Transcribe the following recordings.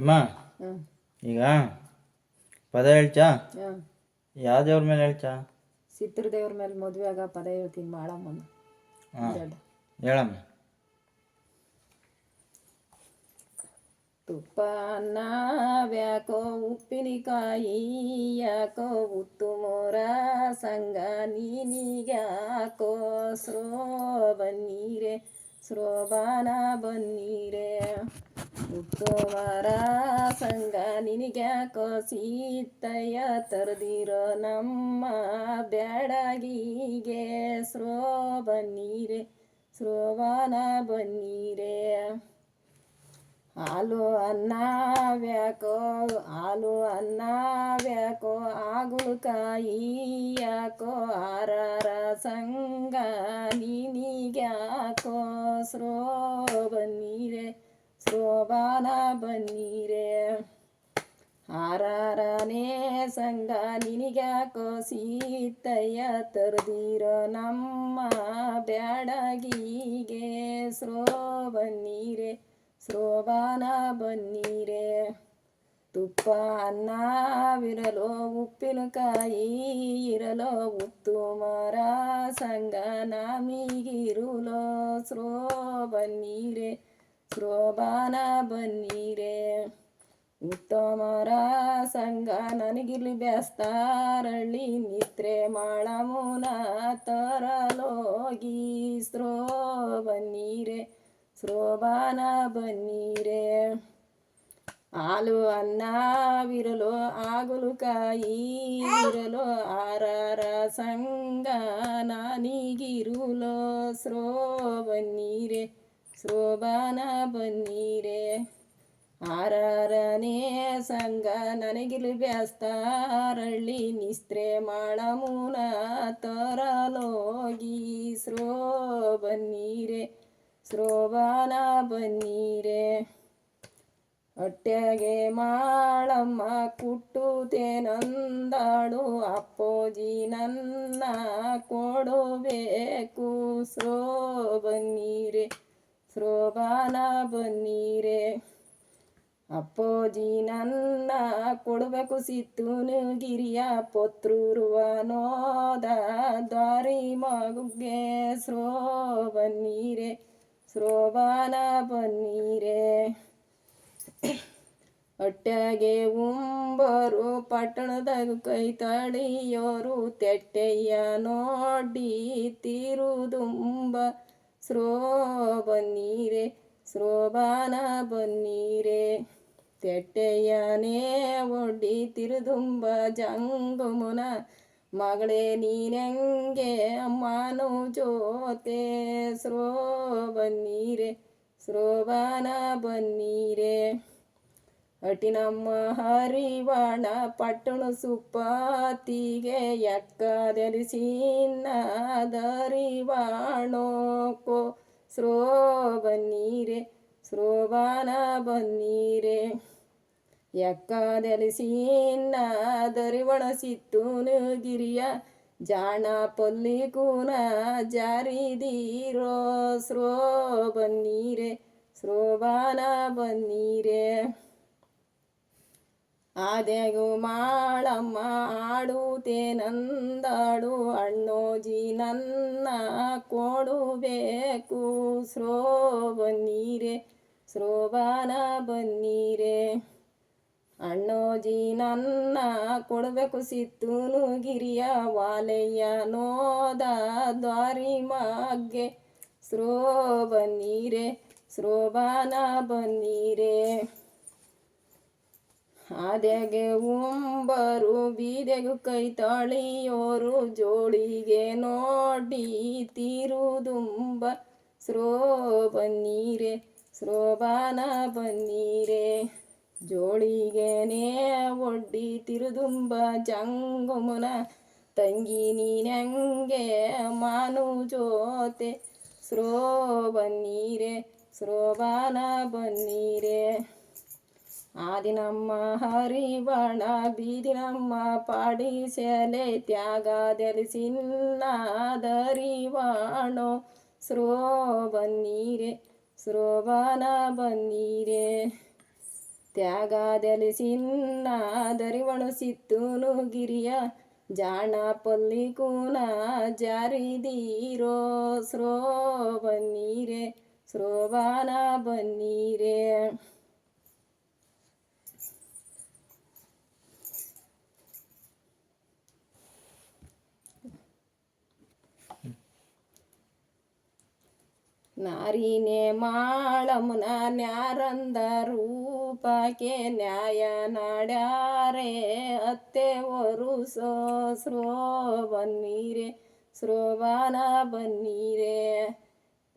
ಅಮ್ಮ ಈಗ ಪದ ಹೇಳ್ಚಾ? ಯಾವ ದೇವ್ರ ಮೇಲೆ ಹೇಳ್ಚಾ? ಚಿತ್ರದೇವ್ರ ಮೇಲೆ ಮದುವೆ ಆಗ ಪದ ಹೇಳ್ತೀನಿ ಮಾಡಮ್ಮ ಹೇಳಮ್ಮ. ತುಪ್ಪ ಅನ್ನ ಬ್ಯಾಕೋ ಉಪ್ಪಿನಕಾಯಿ ಯಾಕೋ ಉತ್ತು ಮೋರ ಸಂಗ ನೀನಿಗ್ಯಾಕೋ ಸ್ರೋ ಬನ್ನೀರೆ ಸ್ರೋಬಾನ ಬನ್ನೀರೆ ಉತ್ತು ಸಂಘ ನಿನಗ್ಯಾಕೋ ಸೀತಯ್ಯ ತರದಿರೋ ನಮ್ಮ ಬ್ಯಾಡಗಿಗೆ ಸ್ರೋ ಬನ್ನೀರೆ ಸ್ರೋವನ ಬನ್ನೀರೆ. ಹಾಲು ಅನ್ನ ಬ್ಯಾಕೋ ಹಾಲು ಅನ್ನ ಬ್ಯಾಕೋ ಆಗುಳುಕಾಯಿ ಯಾಕೋ ಆರಾರ ಸಂಗ ನೀನಿಗ್ಯಾಕೋ ಸ್ರೋ ಬನ್ನೀರೆ ಸ್ರೋಬಾನ ಬನ್ನಿರೆ. ಆರಾರನೇ ಸಂಗ ನಿನಗ್ಯಾಕೋ ಸೀತಯ್ಯ ತರದಿರೋ ನಮ್ಮ ಬ್ಯಾಡಗಿಗೆ. ಸ್ರೋ ಬನ್ನೀರೆ, ಸ್ರೋಬಾನ ಬನ್ನಿರೆ. ತುಪ್ಪ ಅನ್ನವಿರಲೋ ಉಪ್ಪಿನಕಾಯಿ ಇರಲೋ, ಉತ್ತು ಮರ ಸಂಗ ನಮಿಗಿರುಲೋ. ಸ್ರೋ ಬನ್ನೀರೆ ಸ್ರೋಬಾನ ಬನ್ನಿರೆ. ಉತ್ತಮರ ಸಂಗ ನನಗಿಲ್ಲಿ ಬ್ಯಾಸ್ತಾರಳ್ಳಿ ನಿತ್ರೆ ಮಾಡಮೂನ ತರಲೋಗಿ. ಸ್ರೋ ಬನ್ನಿರೆ ಸ್ರೋಬಾನ ಬನ್ನಿರೆ. ಹಾಲು ಅನ್ನವಿರಲು ಆಗುಲುಕಾಯಿ ಇರಲು ಆರಾರ ಸಂಗ ನಾನಿಗಿರುಲೋ. ಸ್ರೋ ಬನ್ನೀರೆ ಸ್ರೋಬಾನ ಬನ್ನೀರೆ. ಆರಾರನೇ ಸಂಗ ನನಗಿಲು ವ್ಯಸ್ತಾರಳ್ಳಿ. ನಿಸ್ತ್ರೆ ಮಾಡಮೂನ ತರಲೋಗಿ. ಸ್ರೋ ಬನ್ನೀರೆ ಸ್ರೋಬಾನ ಬನ್ನೀರೆ. ಹೊಟ್ಟೆಗೆ ಮಾಳಮ್ಮ ಕುಟ್ಟುತ್ತೇನಂದಾಳು ಅಪ್ಪೋಜಿ ನನ್ನ ಕೊಡಬೇಕು. ಸ್ರೋ ಬನ್ನೀರೆ. ಸ್ರೋಬಾನ ಬನ್ನೀರೆ ಅಪ್ಪೋಜಿ ನನ್ನ ಕೊಡಬೇಕು ಸಿತ್ತೂನು ಗಿರಿಯ ಪೊತ್ರೂರುವ ನೋದ ದ್ವಾರಿ ಮಗುಗೆ ಸ್ರೋ ಬನ್ನೀರೆ ಸ್ರೋಬಾನ ಬನ್ನೀರೆ ಹೊಟ್ಟೆಗೆ ಉಂಬರು ಪಟ್ಟಣದಾಗ ಕೈ ತಳಿಯೋರು ತೆಟ್ಟೆಯ ನೋಡಿ ತಿರುದುಂಬ ಸ್ರೋ ಬನ್ನೀರೆ ಸ್ರೋಬಾನ ಬನ್ನೀರೆ ತೆಟ್ಟೆಯನೇ ಒಡ್ಡಿ ತಿರುದುಂಬ ಜಂಗುಮುನ, ಮಗಳೇ ನೀನೆಂಗೆ ಅಮ್ಮನು ಜೋತೆ. ಸ್ರೋ ಬನ್ನೀರೆ ಸ್ರೋಬಾನ ಬನ್ನೀರೆ ಅಟಿನಮ್ಮ ಹರಿವಾಣ ಪಟ್ಟಣ ಸುಪಾತಿಗೆ ಎಕ್ಕದರಿಸಿನ್ನ ದರಿವಾಣೋಕೋ ಸ್ರೋ ಬನ್ನೀರೆ ಸ್ರೋಬಾನ ಬನ್ನೀರೆ. ಎಕ್ಕದಲಿಸಿನ್ನ ದರಿವಣ ಸಿತ್ತೂನು ಗಿರಿಯ ಜಾಣ ಪಲ್ಲಿಕೂನ ಜಾರಿದೀರೋ ಸ್ರೋ ಬನ್ನೀರೆ ಸ್ರೋಬಾನ ಬನ್ನೀರೆ. ಆದೆಗು ಮಾಳಮ್ಮ ಆಡುತ್ತೇನಂದಾಳು ಅಣ್ಣೋಜಿ ನನ್ನ ಕೊಡಬೇಕು. ಬನ್ನೀರೆ ಸ್ರೋಬಾನ ಬನ್ನೀರೆ. ಅಣ್ಣೋಜಿ ನನ್ನ ಕೊಡಬೇಕು ಸಿತ್ತೂನು ಗಿರಿಯ ವಾಲೆಯ ನೋದ ದ್ವಾರಿ ಮಾಗ್ಗೆ ಸ್ರೋ ಬನ್ನೀರೆ ಸ್ರೋಬಾನ ಬನ್ನೀರೆ. ಆದೆಗೆ ಉಂಬರು ಬೀದೆಗು ಕೈ ತಾಳಿಯೋರು ಜೋಳಿಗೆ ನೋಡಿ ತಿರುದುಂಬ ಸ್ರೋ ಬನ್ನೀರೆ ಸ್ರೋಬಾನ ಬನ್ನೀರೆ. ಜೋಳಿಗೆನೇ ಒಡ್ಡಿ ತಿರುದುಂಬ ಜಂಗುಮುನ ತಂಗಿ ನೀನಂಗೆ ಮಾನು ಜೋತೆ. ಸ್ರೋ ಬನ್ನೀರೆ ಸ್ರೋಬಾನ ಬನ್ನೀರೆ. ಆದಿನಮ್ಮ ಹರಿವಣ ಬೀದಿನಮ್ಮ ಪಾಡಿಸಲೆ ತ್ಯಾಗದಲಿಸಿನ್ನಾದರಿವಾಣೋ ಸ್ರೋ ಬನ್ನೀರೆ ಸ್ರೋಬಾನ ಬನ್ನೀರೆ. ತ್ಯಾಗ ದಲಿಸಿನ್ನಾದರಿವಣು ದರಿವಣು ಸಿತ್ತುನು ಗಿರಿಯ ಜಾಣ ಪಲ್ಲಿ ಕೂನ ಜಾರಿದೀರೋ. ಸ್ರೋ ಬನ್ನೀರೆ ಸ್ರೋಬಾನ ಬನ್ನೀರೆ. ನಾರಿನೇ ಮಾಳಮುನ ನ್ಯಾರಂದ ರೂಪಕ್ಕೆ ನ್ಯಾಯ ನಾಡ್ಯಾರೆ. ಅತ್ತೆ ಒರುಸೋ ಸ್ರೋ ಬನ್ನೀರೆ ಸ್ರೋಬಾನ ಬನ್ನೀರೆ.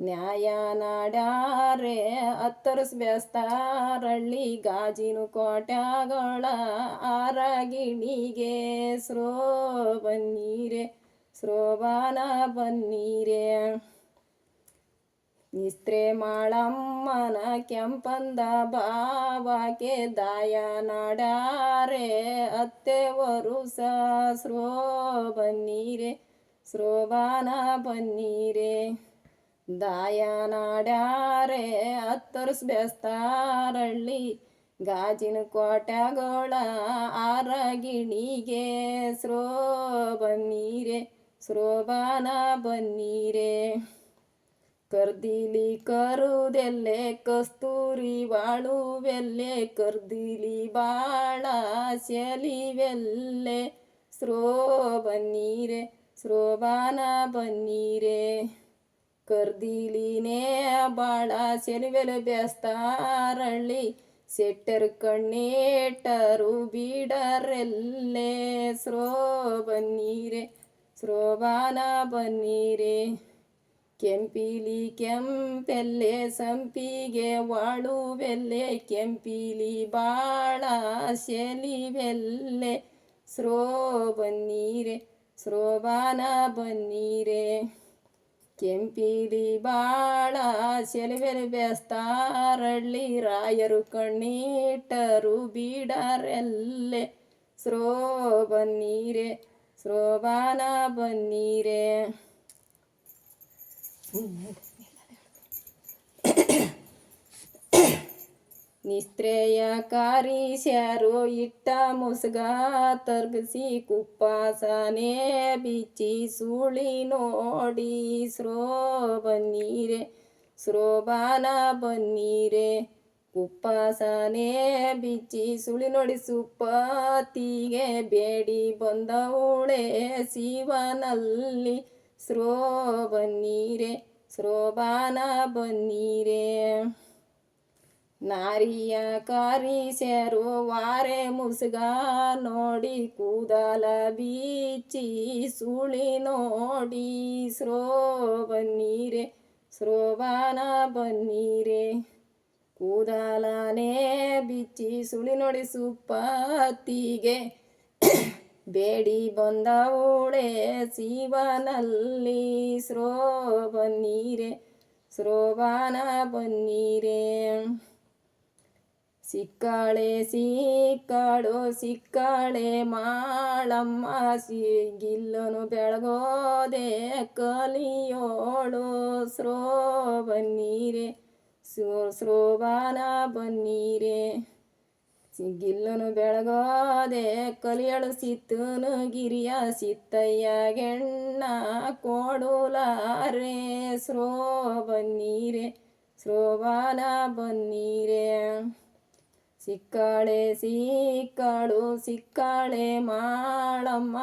ನ್ಯಾಯ ನಾಡ್ಯಾರೆ, ಅತ್ತರಸ್ ಬೆಸ್ತಾರಳ್ಳಿ ಗಾಜಿನು ಕೋಟ್ಯಾಗಳ ಆರಗಿಣಿಗೆ ಸ್ರೋ ಬನ್ನೀರೆ ಸ್ರೋಬಾನ ಬನ್ನೀರೆ. ಇಸ್ತ್ರೆ ಮಾಳಮ್ಮನ ಕೆಂಪಂದ ಬಾಬಾಕೆ ದಾಯ ನಾಡಾರೆ, ಅತ್ತೆ ವರುಸ ಸ್ರೋ ಬನ್ನೀರೆ ಸ್ರೋಬಾನ ಬನ್ನೀರೆ. ದಾಯ ನಾಡ್ಯಾರೆ ಅತ್ತರ್ಸ್ ಬೆಸ್ತಾರಳ್ಳಿ, ಗಾಜಿನ ಕೋಟಗೋಳ ಆರಗಿಣಿಗೆ ಸ್ರೋ ಬನ್ನೀರೆ ಸ್ರೋಬಾನ ಬನ್ನೀರೆ. ಕರ್ದಿಲಿ ಕರುದೆಲ್ಲೆ ಕಸ್ತೂರಿ ಬಾಳುವೆಲ್ಲೆ, ಕರ್ದಿಲಿ ಬಾಳ ಸೆಲಿವೆಲ್ಲೆ. ಸ್ರೋ ಬನ್ನೀರೆ ಸ್ರೋಬಾನ ಬನ್ನೀರೆ. ಕರ್ದಿಲಿನೇ ಬಾಳ ಸೆಲಿವೆಲೆ ಬೆಸ್ತಾರಳ್ಳಿ, ಸೆಟ್ಟರ್ ಕಣ್ಣೇಟರು ಬೀಡರೆಲ್ಲೆ. ಸ್ರೋ ಬನ್ನೀರೆ ಸ್ರೋಬಾನ ಬನ್ನೀರೆ. ಕೆಂಪಿಲಿ ಕೆಂಪೆಲ್ಲೆ ಸಂಪಿಗೆ ವಾಳುವೆಲ್ಲೆ ಕೆಂಪಿಲಿ ಬಾಳ ಶೆಲಿವೆಲ್ಲೆ ಸ್ರೋ ಬನ್ನೀರೆ, ಸ್ರೋಬಾನ ಬನ್ನೀರೆ. ಕೆಂಪಿಲಿ ಬಾಳ ಸೆಲುವೆಲು ಬೆಸ್ತಾರಳ್ಳಿ, ರಾಯರು ಕಣ್ಣೀಟರು ಬೀಡರೆಲ್ಲೆ. ಸ್ರೋ ಬನ್ನೀರೆ, ಸ್ರೋಬಾನ ಬನ್ನೀರೆ. ನಿಸ್ತ್ರೇಯ ಕಾರಿಸ್ಯಾರು ಇಟ್ಟ ಮುಸುಗ ತರ್ಗಸಿ ಕುಪ್ಪಾಸನೆ ಬಿಚ್ಚಿ ಸುಳಿ ನೋಡಿ ಸ್ರೋ ಬನ್ನೀರೆ ಸ್ರೋಬಾನ ಬನ್ನೀರೆ. ಕುಪ್ಪಾಸನೆ ಬಿಚ್ಚಿ ಸುಳಿ ನೋಡಿ ಸುಪ್ಪತಿಗೆ ಬೇಡಿ ಬಂದವಳೆ ಶಿವನಲ್ಲಿ. ಸ್ರೋ ಬನ್ನೀರೆ ಸ್ರೋಬಾನ ಬನ್ನೀರೆ ನಾರಿಯ ಕಾರಿಸ್ಯಾರು ವಾರೆ ಮುಸುಗ ನೋಡಿ, ಕೂದಲ ಬೀಚಿ ಸುಳಿ ನೋಡಿ. ಸ್ರೋ ಬನ್ನೀರೆ ಸ್ರೋಬಾನ ಬನ್ನೀರೆ ಕೂದಲನೇ ಬಿಚ್ಚಿ ಸುಳಿ ನೋಡಿ ಸುಪ್ಪತ್ತಿಗೆ. ಬೇಡಿ ಬಂದ ಓಳೆ ಶಿವನಲ್ಲಿ ಬನ್ನೀರೆ ಸ್ರೋಬಾನ ಬನ್ನೀರೆ. ಸಿಕ್ಕಾಳೆ ಸಿಕ್ಕಾಳು, ಸಿಕ್ಕಾಳೆ ಮಾಳಮ್ಮ ಸಿಗಿಲ್ಲನು ಬೆಳಗೋದೆ ಕಲಿಯೋಳು ಸ್ರೋ ಬನ್ನೀರೆ ಸ್ರೋ ಸ್ರೋಬಾನ ಬನ್ನೀರೆ. ಸಿಗಿಲ್ಲನು ಬೆಳಗೋದೆ ಕಲಿಯಳು ಸಿತ್ತನು ಗಿರಿಯ ಸಿತ್ತಯ್ಯ ಗೆಣ್ಣ ಕೊಡುಲಾರೆ ಸ್ರೋ ಬನ್ನೀರೆ ಸ್ರೋಬಾನ ಬನ್ನೀರೆ. ಸಿಕ್ಕಾಳೆ ಸಿಕ್ಕಾಳು, ಸಿಕ್ಕಾಳೆ ಮಾಳಮ್ಮ,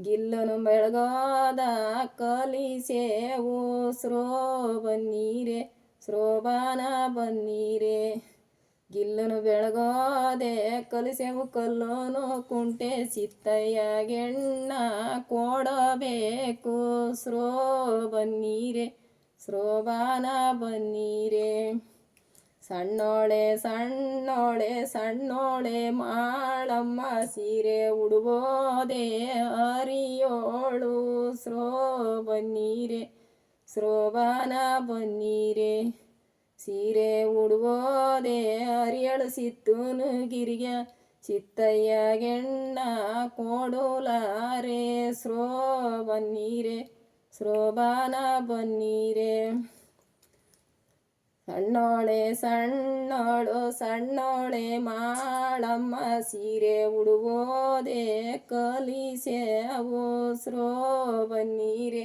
ಗಿಲ್ಲನು ಬೆಳಗೋದ ಕಲಿಸೇವು ಸ್ರೋ ಬನ್ನೀರೆ ಸ್ರೋಬಾನ ಬನ್ನೀರೆ. ಗಿಲ್ಲನು ಬೆಳಗೋದೆ, ಕಲಿಸೆವು ಕಲ್ಲೋನು ಕುಂಟೆ, ಸಿತ್ತಯ್ಯ ಗೆಣ್ಣ ಕೊಡಬೇಕು. ಸ್ರೋ ಬನ್ನೀರೆ ಸ್ರೋಬಾನ ಬನ್ನೀರೆ. ಸಣ್ಣೋಳೆ ಸಣ್ಣೋಳೆ ಸಣ್ಣೋಳೆ, ಮಾಳಮ್ಮ ಸೀರೆ ಉಡುಬೋದೆ ಅರಿಯೋಳು ಸ್ರೋ ಬನ್ನೀರೆ ಸ್ರೋಬಾನ ಬನ್ನೀರೆ. ಸೀರೆ ಉಡುವೋದೆ ಅರಿಯಳು ಸಿತ್ತುನು ಗಿರಿಯ ಚಿತ್ತಯ್ಯ ಗೆಣ್ಣ ಕೊಡುಲಾರೆ ಸ್ರೋ ಬನ್ನೀರೆ ಸ್ರೋಬಾನ ಬನ್ನೀರೆ. ಸಣ್ಣೋಳೆ ಸಣ್ಣೋಳು ಸಣ್ಣೋಳೆ ಮಾಳಮ್ಮ ಸೀರೆ ಕಲಿಸೆ ಕಲಿಸೆವು ಸ್ರೋ ಬನ್ನೀರೆ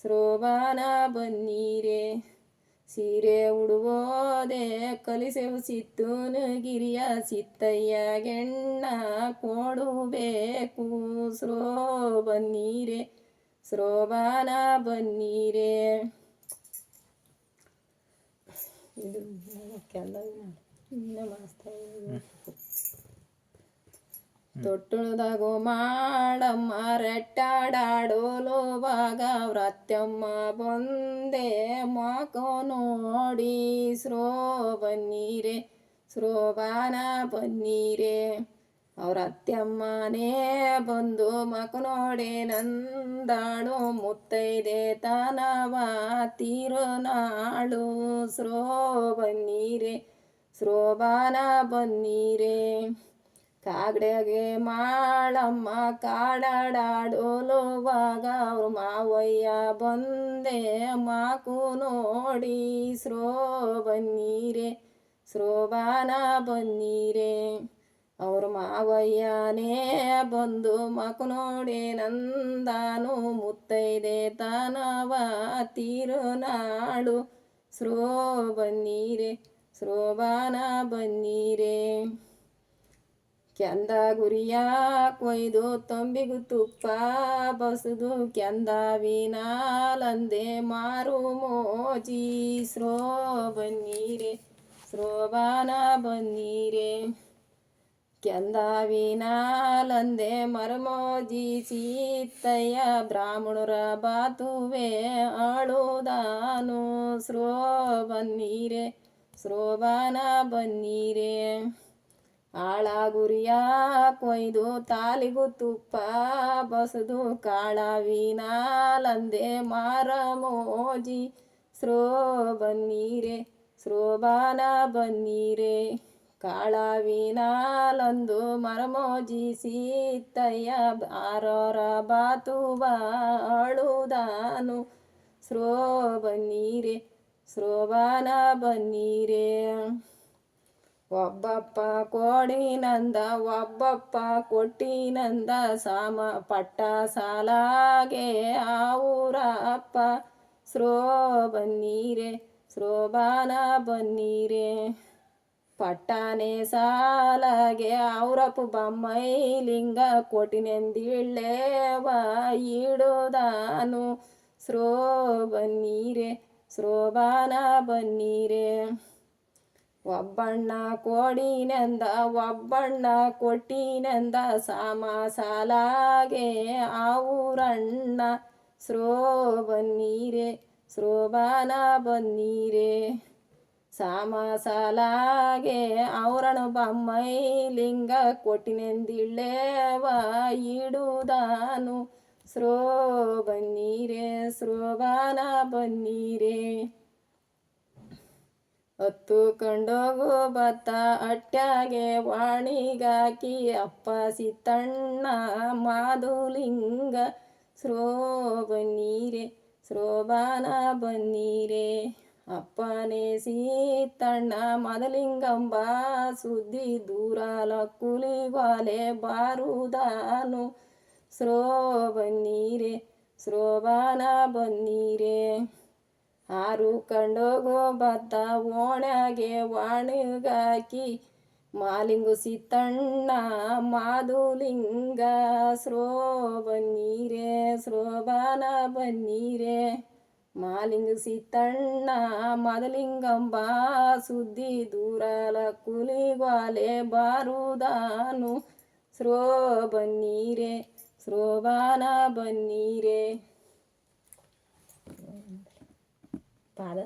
ಸ್ರೋಬಾನ ಬನ್ನೀರೆ. ಸೀರೆ ಉಡುವೋದೆ ಕಲಿಸೆವು ಸಿತ್ತೂನು ಗಿರಿಯ ಸಿತ್ತಯ್ಯ ಗೆಣ್ಣ ಕೊಡುಬೇಕು. ಸ್ರೋ ಬನ್ನೀರೆ ಸ್ರೋಬಾನ ಬನ್ನೀರೆ. ಇದು ಇನ್ನ ಮಾಸ್ತಾ ತೊಟ್ಟುಳದಾಗೋ ಮಾಡಮ್ಮ ರೆಟ್ಟಾಡಾಡೋಲೋವಾಗ ವ್ರತ್ಯಮ್ಮ ಬಂದೆ ಮಾಕೋ ನೋಡಿ ಸ್ರೋ ಬನ್ನೀರೆ ಸ್ರೋಬಾನ ಬನ್ನೀರೆ. ಅವ್ರ ಅತ್ಯಮ್ಮನೇ ಬಂದು ಮಕ ನೋಡಿ ನಂದಾಳು, ಮುತ್ತೈದೆ ತನವ ತಿರುನಾಳು ಸ್ರೋ ಬನ್ನೀರೆ ಸ್ರೋಬಾನ ಬನ್ನೀರೆ. ಕಾಗಡೆಗೆ ಮಾಳಮ್ಮ ಕಾಡಾಡೋಲುವಾಗ ಅವ್ರ ಮಾವಯ್ಯ ಬಂದೆ ಮಾಕು ನೋಡಿ, ಸ್ರೋ ಬನ್ನೀರೆ, ಸ್ರೋಬಾನ ಬನ್ನೀರೆ. ಅವ್ರ ಮಾವಯ್ಯನೇ ಬಂದು ಮಾಕು ನೋಡಿ, ನಂದಾನು ಮುತ್ತೈದೆ ತನವ ತಿರುನಾಳು. ಸ್ರೋ ಬನ್ನೀರೆ, ಸ್ರೋಬಾನ ಬನ್ನೀರೆ. ಕೆಂದ ಗುರಿಯ ಕೊಯ್ದು ತಂಬಿಗು ತುಪ್ಪ ಬಸದು ಕೆಂದ ವಿನಾಲಂದೆ ಮಾರು ಮೋಜಿ ಸ್ರೋ ಬನ್ನೀರೆ ಸ್ರೋಬಾನ ಬನ್ನೀರೆ. ಕೆಂದ ವಿನಾಲಂದೆ ಮರಮೋಜಿ ಸೀತಯ್ಯ ಬ್ರಾಹ್ಮಣರ ಬಾತುವೆ ಅಳುದಾನು ಸ್ರೋ ಬನ್ನೀರೆ ಸ್ರೋಬಾನ ಬನ್ನೀರೆ. ಆಳಾಗುರಿಯ ಕೊಯ್ದು ತಾಲಿಗು ತುಪ್ಪ ಬಸದು ಕಾಳವಿನಾಲಂದೆ ಮಾರ ಮೋಜಿ. ಸ್ರೋ ಬನ್ನೀರೆ ಸ್ರೋಬಾನ ಬನ್ನೀರೆ. ಕಾಳವಿನಾಲಂದು ಮರಮೋಜಿ ಸೀತಯ್ಯ ಬಾರೋರ ಬಾತು ಬಾಳುದಾನು. ಸ್ರೋ ಬನ್ನೀರೆ ಸ್ರೋಬಾನ ಬನ್ನೀರೆ. ಒಬ್ಬಪ್ಪ ಕೋಡಿನಂದ, ಒಬ್ಬಪ್ಪ ಕೊಟ್ಟಿನಂದ, ಸಾಮ ಪಟ್ಟ ಸಾಲಾಗೆ ಆವುರಪ್ಪ ಸ್ರೋ ಬನ್ನೀರೆ ಸ್ರೋಬಾನ ಬನ್ನೀರೆ. ಪಟ್ಟಾನೆ ಸಾಲಾಗೆ ಅವರಪ್ಪ ಬಮ್ಮೈಲಿಂಗ ಕೊಟ್ಟಿನೆಂದಿಳ್ಳೆವ ಇಡುದಾನು ಸ್ರೋ ಬನ್ನೀರೆ ಸ್ರೋಬಾನ ಬನ್ನೀರೆ. ಒಬ್ಬಣ್ಣ ಕೋಡಿನೆಂದ, ಒಬ್ಬಣ್ಣ ಕೊಟ್ಟಿನೆಂದ ಸಾಮ ಸಾಲಾಗೆ. ಆವುರಣ್ಣ ಸ್ರೋ ಬನ್ನೀರೆ ಸ್ರೋಬಾನ ಬನ್ನೀರೆ. ಸಾಮ ಸಾಲಾಗೆ ಅವರಣ ಬಮ್ಮೈಲಿಂಗ ಕೊಟ್ಟಿನೆಂದಿಳ್ಳೇವ. ಇಡುದಾನು ಸ್ರೋ ಬನ್ನೀರೆ ಸ್ರೋಬಾನ ಬನ್ನೀರೆ. ಹೊತ್ತು ಕಂಡೋಗು ಬತ್ತ ಅಟ್ಯಾಗೆ ವಾಣಿಗಾಕಿ, ಅಪ್ಪ ಸಿತ್ತಣ್ಣ, ಮಾಧುಲಿಂಗ ಬನ್ನೀರೆ ಸ್ರೋಬಾನ ಬನ್ನೀರೆ, ಅಪ್ಪನೇ ಸೀತಣ್ಣ, ಮದಲಿಂಗಂಬ, ಸುದ್ದಿ ದೂರಾಲ ಕುಲಿವಾಲೆ ಬಾರುದಾನು ಸ್ರೋ ಬನ್ನೀರೆ ಸ್ರೋಬಾನ ಬನ್ನೀರೆ. ಆರು ಕಂಡೋಗೋ ಭತ್ತ ಓಣ್ಯಾಗೆ ವಾಣಿಗಾಕಿ, ಮಾಲಿಂಗು ಸಿತ್ತಣ್ಣ ಮಾಧುಲಿಂಗ ಸ್ರೋ ಬನ್ನೀರೆ ಸ್ರೋಬಾನ ಬನ್ನೀರೆ. ಮಾಲಿಂಗ ಸಿತ್ತಣ್ಣ ಮದಲಿಂಗಂಬ ಸುದ್ದಿ ದೂರಲ ಕುಲಿಗಾಲೆ ಬಾರುದಾನು ಸ್ರೋ ಬನ್ನೀರೆ ಸ್ರೋಬಾನ ಬನ್ನೀರೆ. ಪಾದ